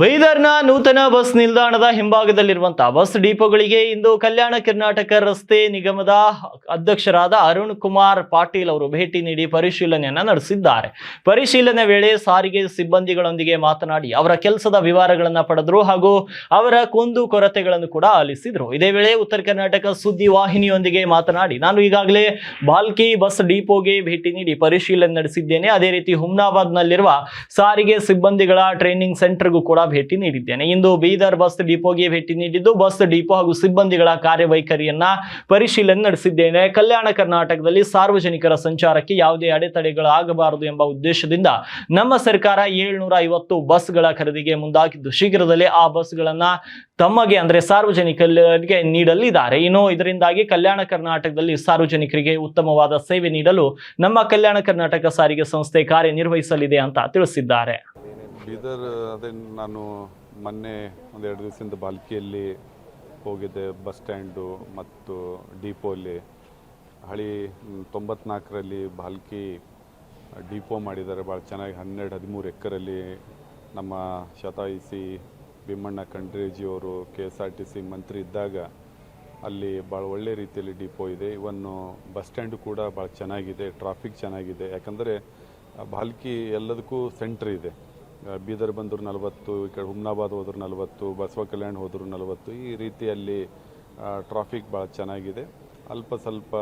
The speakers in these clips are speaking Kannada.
ಬೈದರ್ನ ನೂತನ ಬಸ್ ನಿಲ್ದಾಣದ ಹಿಂಭಾಗದಲ್ಲಿರುವಂತಹ ಬಸ್ ಡಿಪೋಗಳಿಗೆ ಇಂದು ಕಲ್ಯಾಣ ಕರ್ನಾಟಕ ರಸ್ತೆ ನಿಗಮದ ಅಧ್ಯಕ್ಷರಾದ ಅರುಣ್ ಕುಮಾರ್ ಪಾಟೀಲ್ ಅವರು ಭೇಟಿ ನೀಡಿ ಪರಿಶೀಲನೆಯನ್ನ ನಡೆಸಿದ್ದಾರೆ. ಪರಿಶೀಲನೆ ವೇಳೆ ಸಾರಿಗೆ ಸಿಬ್ಬಂದಿಗಳೊಂದಿಗೆ ಮಾತನಾಡಿ ಅವರ ಕೆಲಸದ ವಿವರಗಳನ್ನ ಪಡೆದರು ಹಾಗೂ ಅವರ ಕುಂದು ಕೊರತೆಗಳನ್ನು ಕೂಡ ಆಲಿಸಿದ್ರು. ಇದೇ ವೇಳೆ ಉತ್ತರ ಕರ್ನಾಟಕ ಸುದ್ದಿ ವಾಹಿನಿಯೊಂದಿಗೆ ಮಾತನಾಡಿ, ನಾನು ಈಗಾಗಲೇ ಬಾಲ್ಕಿ ಬಸ್ ಡಿಪೋಗೆ ಭೇಟಿ ನೀಡಿ ಪರಿಶೀಲನೆ ನಡೆಸಿದ್ದೇನೆ. ಅದೇ ರೀತಿ ಹುಮ್ನಾಬಾದ್ನಲ್ಲಿರುವ ಸಾರಿಗೆ ಸಿಬ್ಬಂದಿಗಳ ಟ್ರೈನಿಂಗ್ ಸೆಂಟರ್ಗೂ ಕೂಡ ಭೇಟಿ ನೀಡಿದ್ದೇನೆ. ಇಂದು ಬೀದರ್ ಬಸ್ ಡಿಪೋಗೆ ಭೇಟಿ ನೀಡಿದ್ದು, ಬಸ್ ಡಿಪೋ ಹಾಗೂ ಸಿಬ್ಬಂದಿಗಳ ಕಾರ್ಯವೈಖರಿಯನ್ನ ಪರಿಶೀಲನೆ ನಡೆಸಿದ್ದೇನೆ. ಕಲ್ಯಾಣ ಕರ್ನಾಟಕದಲ್ಲಿ ಸಾರ್ವಜನಿಕರ ಸಂಚಾರಕ್ಕೆ ಯಾವುದೇ ಅಡೆತಡೆಗಳಾಗಬಾರದು ಎಂಬ ಉದ್ದೇಶದಿಂದ ನಮ್ಮ ಸರ್ಕಾರ ಏಳ್ನೂರ ಐವತ್ತು ಬಸ್ಗಳ ಖರೀದಿಗೆ ಮುಂದಾಗಿದ್ದು, ಶೀಘ್ರದಲ್ಲೇ ಆ ಬಸ್ಗಳನ್ನ ತಮಗೆ ಅಂದ್ರೆ ಸಾರ್ವಜನಿಕರಿಗೆ ನೀಡಲಿದ್ದಾರೆ. ಇನ್ನು ಇದರಿಂದಾಗಿ ಕಲ್ಯಾಣ ಕರ್ನಾಟಕದಲ್ಲಿ ಸಾರ್ವಜನಿಕರಿಗೆ ಉತ್ತಮವಾದ ಸೇವೆ ನೀಡಲು ನಮ್ಮ ಕಲ್ಯಾಣ ಕರ್ನಾಟಕ ಸಾರಿಗೆ ಸಂಸ್ಥೆ ಕಾರ್ಯನಿರ್ವಹಿಸಲಿದೆ ಅಂತ ತಿಳಿಸಿದ್ದಾರೆ. ಬೀದರ್ ಅದೇ ನಾನು ಮೊನ್ನೆ ಒಂದು ಎರಡು ದಿವಸದಿಂದ ಬಾಲ್ಕಿಯಲ್ಲಿ ಹೋಗಿದ್ದೆ, ಬಸ್ ಸ್ಟ್ಯಾಂಡು ಮತ್ತು ಡಿಪೋಲಿ. ಹಳಿ ತೊಂಬತ್ನಾಲ್ಕರಲ್ಲಿ ಬಾಲ್ಕಿ ಡಿಪೋ ಮಾಡಿದ್ದಾರೆ, ಭಾಳ ಚೆನ್ನಾಗಿ ಹನ್ನೆರಡು, ಹದಿಮೂರು ಎಕರಲ್ಲಿ ನಮ್ಮ ಶತಾಯಿಸಿ Bhimanna ಖಂಡ್ರೇಜಿಯವರು K S R T C ಮಂತ್ರಿ ಇದ್ದಾಗ ಅಲ್ಲಿ ಭಾಳ ಒಳ್ಳೆ ರೀತಿಯಲ್ಲಿ ಡಿಪೋ ಇದೆ. ಇವನ್ನು ಬಸ್ ಸ್ಟ್ಯಾಂಡು ಕೂಡ ಭಾಳ ಚೆನ್ನಾಗಿದೆ, ಟ್ರಾಫಿಕ್ ಚೆನ್ನಾಗಿದೆ. ಯಾಕಂದರೆ ಬಾಲ್ಕಿ ಎಲ್ಲದಕ್ಕೂ ಸೆಂಟ್ರ್ ಇದೆ. ಬೀದರ್ ಬಂದರು ನಲವತ್ತು, ಈ ಕಡೆ ಹುಮ್ನಾಬಾದ್ ಹೋದರು ನಲವತ್ತು, ಬಸವ ಕಲ್ಯಾಣ ಹೋದರು ನಲವತ್ತು. ಈ ರೀತಿಯಲ್ಲಿ ಟ್ರಾಫಿಕ್ ಭಾಳ ಚೆನ್ನಾಗಿದೆ. ಅಲ್ಪ ಸ್ವಲ್ಪ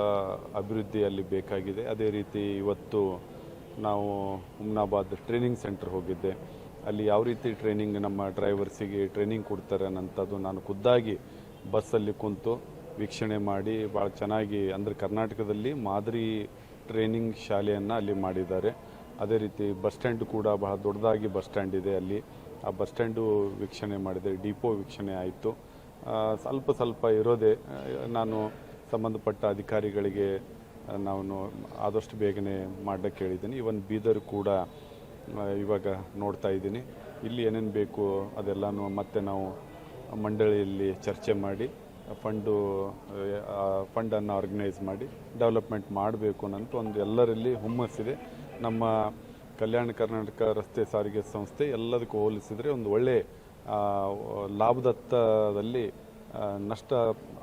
ಅಭಿವೃದ್ಧಿಯಲ್ಲಿ ಬೇಕಾಗಿದೆ. ಅದೇ ರೀತಿ ಇವತ್ತು ನಾವು ಹುಮ್ನಾಬಾದ್ ಟ್ರೈನಿಂಗ್ ಸೆಂಟರ್ ಹೋಗಿದ್ದೆ. ಅಲ್ಲಿ ಯಾವ ರೀತಿ ಟ್ರೈನಿಂಗ್ ನಮ್ಮ ಡ್ರೈವರ್ಸಿಗೆ ಟ್ರೈನಿಂಗ್ ಕೊಡ್ತಾರೆ ಅನ್ನೋಂಥದ್ದು ನಾನು ಖುದ್ದಾಗಿ ಬಸ್ಸಲ್ಲಿ ಕುಂತು ವೀಕ್ಷಣೆ ಮಾಡಿ ಭಾಳ ಚೆನ್ನಾಗಿ ಅಂದರೆ ಕರ್ನಾಟಕದಲ್ಲಿ ಮಾದರಿ ಟ್ರೈನಿಂಗ್ ಶಾಲೆಯನ್ನು ಅಲ್ಲಿ ಮಾಡಿದ್ದಾರೆ. ಅದೇ ರೀತಿ ಬಸ್ ಸ್ಟ್ಯಾಂಡ್ ಕೂಡ ಬಹಳ ದೊಡ್ಡದಾಗಿ ಬಸ್ ಸ್ಟ್ಯಾಂಡ್ ಇದೆ ಅಲ್ಲಿ. ಆ ಬಸ್ ಸ್ಟ್ಯಾಂಡು ವೀಕ್ಷಣೆ ಮಾಡಿದೆ, ಡಿಪೋ ವೀಕ್ಷಣೆ ಆಯಿತು. ಸ್ವಲ್ಪ ಸ್ವಲ್ಪ ಇರೋದೇ, ನಾನು ಸಂಬಂಧಪಟ್ಟ ಅಧಿಕಾರಿಗಳಿಗೆ ನಾನು ಆದಷ್ಟು ಬೇಗನೆ ಮಾಡಲಿಕ್ಕೆ ಹೇಳಿದ್ದೀನಿ ಇವನ್ ಬೀದರ್ ಕೂಡ ಇವಾಗ ನೋಡ್ತಾ ಇದ್ದೀನಿ. ಇಲ್ಲಿ ಏನೇನು ಬೇಕು ಅದೆಲ್ಲನೂ ಮತ್ತೆ ನಾವು ಮಂಡಳಿಯಲ್ಲಿ ಚರ್ಚೆ ಮಾಡಿ, ಫಂಡು ಫಂಡನ್ನು ಆರ್ಗನೈಸ್ ಮಾಡಿ, ಡೆವಲಪ್ಮೆಂಟ್ ಮಾಡಬೇಕು ಅನ್ನೋಂಥ ಒಂದು ಎಲ್ಲರಲ್ಲಿ ಹುಮ್ಮಸ್ಸಿದೆ. ನಮ್ಮ ಕಲ್ಯಾಣ ಕರ್ನಾಟಕ ರಸ್ತೆ ಸಾರಿಗೆ ಸಂಸ್ಥೆ ಎಲ್ಲದಕ್ಕೂ ಹೋಲಿಸಿದರೆ ಒಂದು ಒಳ್ಳೆ ಲಾಭದತ್ತದಲ್ಲಿ ನಷ್ಟ,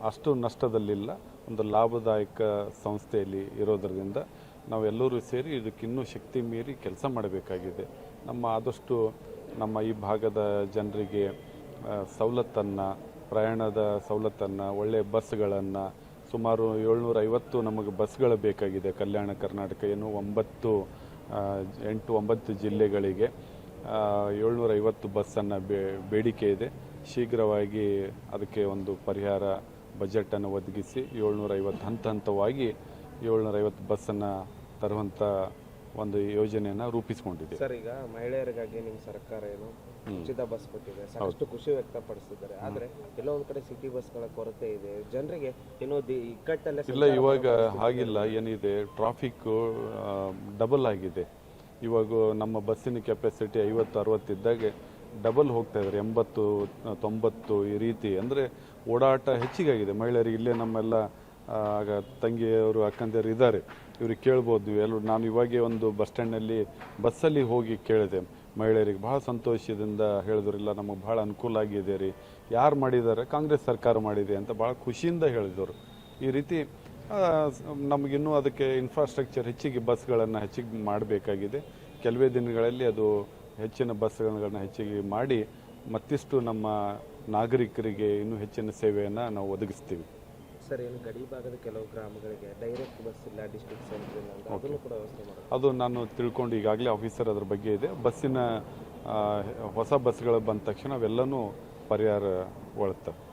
ಅಷ್ಟು ನಷ್ಟದಲ್ಲಿಲ್ಲ. ಒಂದು ಲಾಭದಾಯಕ ಸಂಸ್ಥೆಯಲ್ಲಿ ಇರೋದರಿಂದ ನಾವೆಲ್ಲರೂ ಸೇರಿ ಇದಕ್ಕಿನ್ನೂ ಶಕ್ತಿ ಮೀರಿ ಕೆಲಸ ಮಾಡಬೇಕಾಗಿದೆ. ನಮ್ಮ ಆದಷ್ಟು ನಮ್ಮ ಈ ಭಾಗದ ಜನರಿಗೆ ಸವಲತ್ತನ್ನು, ಪ್ರಯಾಣದ ಸವಲತ್ತನ್ನು ಒಳ್ಳೆಯ ಬಸ್ಗಳನ್ನು, ಸುಮಾರು ಏಳ್ನೂರ ಐವತ್ತು ನಮಗೆ ಬಸ್ಗಳು ಬೇಕಾಗಿದೆ ಕಲ್ಯಾಣ ಕರ್ನಾಟಕ. ಏನು ಒಂಬತ್ತು ಎಂಟು ಒಂಬತ್ತು ಜಿಲ್ಲೆಗಳಿಗೆ ಏಳ್ನೂರ ಐವತ್ತು ಬಸ್ಸನ್ನು ಬೇಡಿಕೆ ಇದೆ. ಶೀಘ್ರವಾಗಿ ಅದಕ್ಕೆ ಒಂದು ಪರಿಹಾರ ಬಜೆಟನ್ನು ಒದಗಿಸಿ ಏಳ್ನೂರ ಐವತ್ತು ಹಂತ ಹಂತವಾಗಿ ಏಳ್ನೂರ ಐವತ್ತು ಬಸ್ಸನ್ನು ತರುವಂಥ ಒಂದು ಯೋಜನೆಯನ್ನು ರೂಪಿಸಿಕೊಂಡಿದೆ. ಸರ್ ಈಗ ಮಹಿಳೆಯರಿಗಾಗಿ ನಿಮ್ಮ ಸರ್ಕಾರ ಏನು ಉಚಿತ ಬಸ್ ಕೊಟ್ಟಿದೆ. ಸಾಕಷ್ಟು ಖುಷಿ ವ್ಯಕ್ತಪಡಿಸಿದ್ದಾರೆ. ಆದರೆ ಕೆಲವೊಂದು ಕಡೆ ಸಿಟಿ ಬಸ್ಗಳ ಕೊರತೆ ಇದೆ. ಜನರಿಗೆ ಏನೋ ದಿ- ಇಕ್ಕಟ್ಟಲ್ಲೇ ಇಲ್ಲ ಇವಾಗ ಹಾಗಿಲ್ಲ. ಏನಿದೆ? ಟ್ರಾಫಿಕ್ಕು ಡಬಲ್ ಆಗಿದೆ. ಇವಾಗ ನಮ್ಮ ಬಸ್ಸಿನ ಕೆಪಾಸಿಟಿ ಐವತ್ತು ಅರವತ್ತು ಇದ್ದಾಗ ಡಬಲ್ ಹೋಗ್ತಾ ಇದ್ದಾರೆ ಎಂಬತ್ತು ತೊಂಬತ್ತು ಈ ರೀತಿ. ಅಂದರೆ ಓಡಾಟ ಹೆಚ್ಚಿಗಾಗಿದೆ. ಮಹಿಳೆಯರಿಗೆ ಇಲ್ಲೇ ನಮ್ಮೆಲ್ಲ ಆಗ ತಂಗಿಯವರು, ಅಕ್ಕಂದಿಯರು ಇದ್ದಾರೆ. ಇವ್ರಿಗೆ ಕೇಳ್ಬೋದು ಎಲ್ಲರೂ. ನಾನು ಇವಾಗೆ ಒಂದು ಬಸ್ ಸ್ಟ್ಯಾಂಡ್ನಲ್ಲಿ ಬಸ್ಸಲ್ಲಿ ಹೋಗಿ ಕೇಳಿದೆ. ಮಹಿಳೆಯರಿಗೆ ಭಾಳ ಸಂತೋಷದಿಂದ ಹೇಳಿದ್ರಿಲ್ಲ ನಮಗೆ ಭಾಳ ಅನುಕೂಲ ಆಗಿದೆ ರೀ. ಯಾರು ಮಾಡಿದ್ದಾರೆ? ಕಾಂಗ್ರೆಸ್ ಸರ್ಕಾರ ಮಾಡಿದೆ ಅಂತ ಭಾಳ ಖುಷಿಯಿಂದ ಹೇಳಿದರು. ಈ ರೀತಿ ನಮಗಿನ್ನೂ ಅದಕ್ಕೆ ಇನ್ಫ್ರಾಸ್ಟ್ರಕ್ಚರ್ ಹೆಚ್ಚಿಗೆ ಬಸ್ಗಳನ್ನು ಹೆಚ್ಚಿಗೆ ಮಾಡಬೇಕಾಗಿದೆ. ಕೆಲವೇ ದಿನಗಳಲ್ಲಿ ಅದು ಹೆಚ್ಚಿನ ಬಸ್ಗಳನ್ನು ಹೆಚ್ಚಿಗೆ ಮಾಡಿ ಮತ್ತಿಷ್ಟು ನಮ್ಮ ನಾಗರಿಕರಿಗೆ ಇನ್ನೂ ಹೆಚ್ಚಿನ ಸೇವೆಯನ್ನು ನಾವು ಒದಗಿಸ್ತೀವಿ. ಸರ್ ಏನು ಗಡಿ ಭಾಗದ ಕೆಲವು ಗ್ರಾಮಗಳಿಗೆ ಡೈರೆಕ್ಟ್ ಬಸ್ ಇಲ್ಲ ಡಿಸ್ಟ್ರಿಕ್ಟ್ ಸೆಂಟರ್ ಇಲ್ಲ ಅಂತ ಅದನ್ನು ಕೂಡ ವ್ಯವಸ್ಥೆ ಮಾಡೋದು. ಅದು ನಾನು ತಿಳ್ಕೊಂಡು ಈಗಾಗಲೇ ಆಫೀಸರ್ ಅದ್ರ ಬಗ್ಗೆ ಇದೆ. ಬಸ್ಸಿನ ಹೊಸ ಬಸ್ಗಳು ಬಂದ ತಕ್ಷಣ ಅವೆಲ್ಲನೂ ಪರಿಹಾರ ಒಳ್ತವೆ